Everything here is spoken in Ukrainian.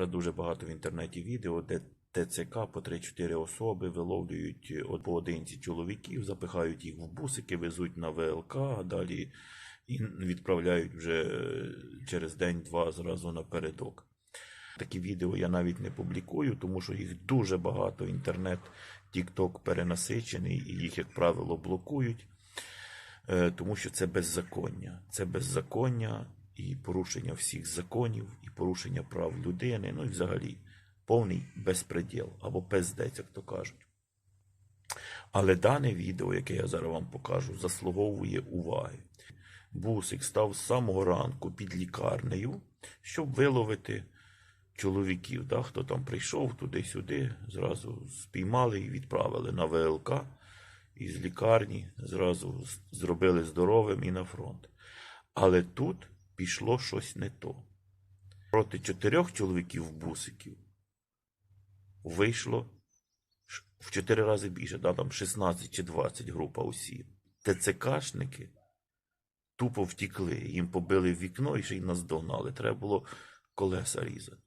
Зараз дуже багато в інтернеті відео, де ТЦК по 3-4 особи виловлюють е, от по чоловіків, запихають їх в бусики, везуть на ВЛК, а далі і відправляють вже е, через день-два зразу напередок. Такі відео я навіть не публікую, тому що їх дуже багато. Інтернет, TikTok перенасичений, і їх, як правило, блокують, Е, тому що це беззаконня. Це беззаконня і порушення всіх законів, і порушення прав людини, ну і взагалі повний безпреділ або пиздець, як то кажуть. Але дане відео, яке я зараз вам покажу, заслуговує уваги. Бусик став з самого ранку під лікарнею, щоб виловити чоловіків, да, хто там прийшов туди-сюди, зразу спіймали і відправили на ВЛК із лікарні, зразу зробили здоровим і на фронт. Але тут пішло щось не то. Проти чотирьох чоловіків бусиків вийшло в чотири рази більше, да, там 16 чи 20 група осіб. ТЦКшники тупо втікли, їм побили вікно і ще й наздогнали. Треба було колеса різати.